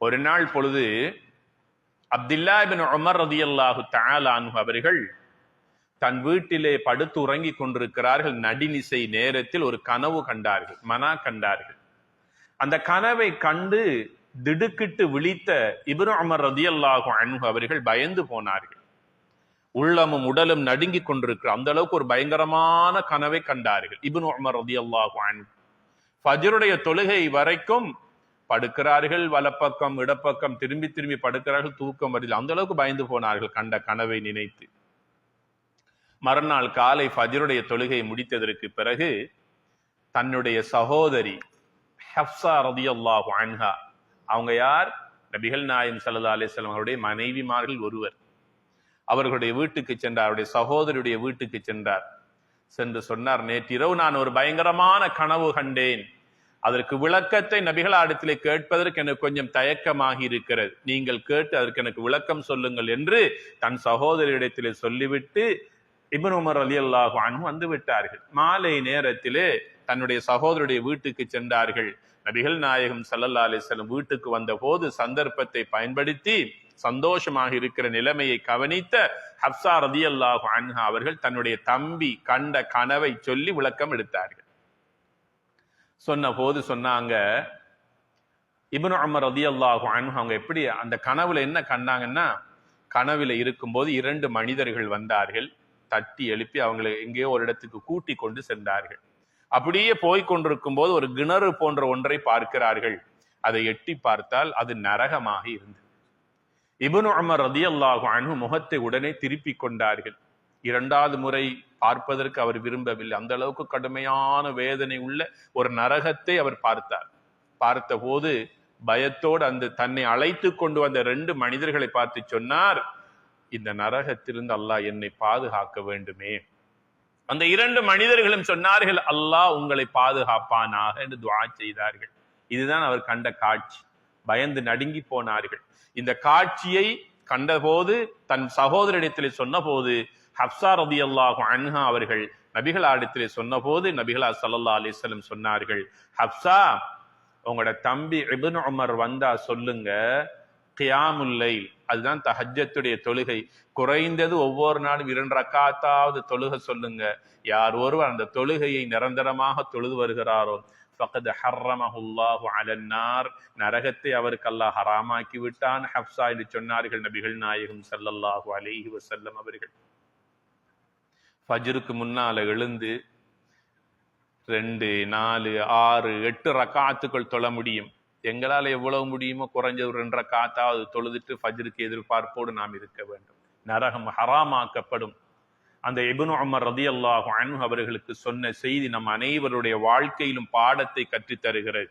ஒரு நாள் பொழுது அப்துல்லா பின் உமர் ரதியல்லாஹு தஆலானு அவர்கள் தன் வீட்டிலே படுத்து உறங்கிக் கொண்டிருக்கிறார்கள். நடினிசை நேரத்தில் ஒரு கனவு கண்டார்கள் மனா கண்டார்கள். அந்த கனவை கண்டு திடுக்கிட்டு விழித்த இப்ரு அமர் ரதி ரதியல்லாஹு அன்பு அவர்கள் பயந்து போனார்கள். உள்ளமும் உடலும் நடுங்கிக் கொண்டிருக்கிற அந்த அளவுக்கு ஒரு பயங்கரமான கனவை கண்டார்கள். இப்னு உமர் ரதியல்லாஹு அன்பு ஃபஜ்ருடைய தொழுகை வரைக்கும் படுக்கிறார்கள் வலப்பக்கம் இடப்பக்கம் திரும்பி திரும்பி படுக்கிறார்கள் தூக்கம் வரில். அந்த அளவுக்கு பயந்து போனார்கள் கண்ட கனவை நினைத்து. மறுநாள் காலை ஃபஜருடைய தொழுகை முடித்ததற்கு பிறகு தன்னுடைய சகோதரி ஹப்சா ரதியல்லாஹு அன்ஹா அவங்க யார்? நபிகள் நாயம் சல்லா அலிஸ்லாம் அவருடைய மனைவிமார்கள் ஒருவர். அவர்களுடைய வீட்டுக்கு சென்றார். அவருடைய சகோதரியுடைய வீட்டுக்கு சென்றார். சென்று சொன்னார் நேற்றிரவு நான் ஒரு பயங்கரமான கனவு கண்டேன். அதற்கு விளக்கத்தை நபிகளாடத்திலே கேட்பதற்கு எனக்கு கொஞ்சம் தயக்கமாகி இருக்கிறது. நீங்கள் கேட்டு அதற்கு எனக்கு விளக்கம் சொல்லுங்கள் என்று தன் சகோதரியிடத்திலே சொல்லிவிட்டு இபன் உமர் அலி அல்லாஹு வந்து விட்டார்கள். மாலை நேரத்திலே தன்னுடைய சகோதரருடைய வீட்டுக்கு சென்றார்கள். நபிகள் நாயகம் சல்லல்லா அலிஸ்லம் வீட்டுக்கு வந்த போது சந்தர்ப்பத்தை பயன்படுத்தி சந்தோஷமாக இருக்கிற நிலைமையை கவனித்த ஹப்சா ரதி அல்லாஹு அன்ஹா அவர்கள் தன்னுடைய தம்பி கண்ட கனவை சொல்லி விளக்கம் எடுத்தார்கள். சொன்ன போது சொன்னாங்க இப்னு அமர் ரதி அல்லாஹும் அவங்க எப்படி அந்த கனவுல என்ன கண்டாங்கன்னா கனவுல இருக்கும்போது இரண்டு மனிதர்கள் வந்தார்கள் தட்டி எழுப்பி அவங்களை எங்கேயோ ஒரு இடத்துக்கு கூட்டி கொண்டு சென்றார்கள். அப்படியே போய் கொண்டிருக்கும் போது ஒரு கிணறு போன்ற ஒன்றை பார்க்கிறார்கள். அதை எட்டி பார்த்தால் அது நரகமாக இருந்தது. இபனு அமர் ரதி அல்லாஹு முகத்தை உடனே திருப்பி கொண்டார்கள். இரண்டாவது முறை பார்ப்பதற்கு அவர் விரும்பவில்லை. அந்த அளவுக்கு கடுமையான வேதனை உள்ள ஒரு நரகத்தை அவர் பார்த்தார். பார்த்த போது பயத்தோடு அந்த தன்னை அழைத்து கொண்டு வந்த ரெண்டு மனிதர்களை பார்த்து சொன்னார் இந்த நரகத்திலிருந்து அல்லாஹ் என்னை பாதுகாக்க வேண்டுமே. அந்த இரண்டு மனிதர்களும் சொன்னார்கள் அல்லாஹ் உங்களை பாதுகாப்பானாக என்று துவா செய்தார்கள். இதுதான் அவர் கண்ட காட்சி. பயந்து நடுங்கி போனார்கள். இந்த காட்சியை கண்டபோது தன் சகோதரிடத்தில் சொன்னபோது ஹப்சா ரதி அல்லாஹு அன்ஹா அவர்கள் நபிகளாரிடத்திலே சொன்னபோது நபிகளா சல்லா அலிஸ்லம் சொன்னார்கள் ஹப்சா உங்களோட தம்பி இபின் உமர் வந்தா சொல்லுங்க கியாமுல்லை அதுதான் தஹஜத்துடைய தொழுகை. குறைந்தது ஒவ்வொரு நாளும் இரண்டு ரக்காத்தாவது தொழுக சொல்லுங்க. யார் ஒருவர் அந்த தொழுகையை நிரந்தரமாக தொழுது வருகிறாரோ ஃபகத் ஹர்ரமஹுல்லாஹு அலன்னார் நரகத்தை அவருக்கு அல்லாஹ் ஹராமாக்கி விட்டான் ஹப்சா என்று சொன்னார்கள் நபிகள் நாயகம் சல்லல்லாஹு அலைஹி வசல்லம் அவர்கள். ஃபஜ்ருக்கு முன்னால் எழுந்து ரெண்டு நாலு ஆறு எட்டு ரக்காத்துக்கள் தொழ முடியும். எங்களால் எவ்வளவு முடியுமோ குறைஞ்ச ஒரு ரெண்டரை காத்தாவது தொழுதுட்டு ஃபஜ்ருக்கு எதிர்பார்ப்போடு நாம் இருக்க வேண்டும். நரகம் ஹராமாக்கப்படும். அந்த எபுனு அமர் ரதி அல்லாஹு அன்ஹு அவர்களுக்கு சொன்ன செய்தி நம் அனைவருடைய வாழ்க்கையிலும் பாடத்தை கற்றுத் தருகிறது